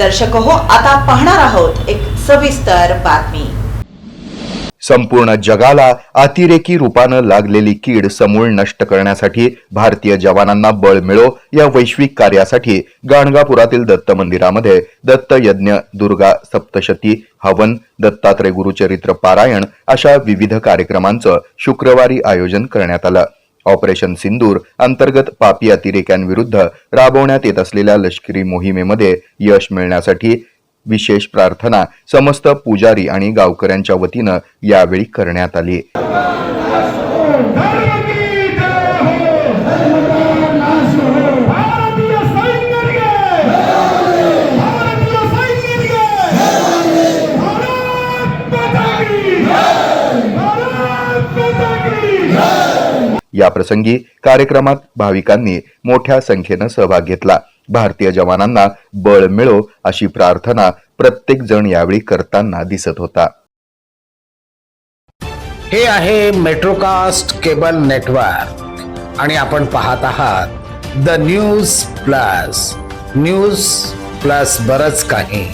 दर्शक हो आता पाहणार आहोत एक सविस्तर बातमी. संपूर्ण जगाला अतिरेकी रूपानं लागलेली कीड समूळ नष्ट करण्यासाठी भारतीय जवानांना बळ मिळो या वैश्विक कार्यासाठी गाणगापुरातील दत्त मंदिरामध्ये दत्त यज्ञ दुर्गा सप्तशती हवन दत्तात्रय गुरुचरित्र पारायण अशा विविध कार्यक्रमांचं शुक्रवारी आयोजन करण्यात आलं. ऑपरेशन सिंदूर अंतर्गत पापी अतिरेक्यांविरुद्ध राबवण्यात येत असलेल्या लष्करी मोहिमेमध्ये यश मिळण्यासाठी विशेष प्रार्थना समस्त पुजारी आणि गावकऱ्यांच्या वतीनं यावेळी करण्यात आली. याप्रसंगी कार्यक्रमात भाविकांनी मोठ्या संख्येनं सहभाग घेतला. भारतीय जवानांना बळ मिळो अशी प्रार्थना प्रत्येक जण यावेळी करताना दिसत होता. हे आहे मेट्रोकास्ट केबल नेटवर्क आणि आपण पाहत आहात the news plus news plus बरच काही.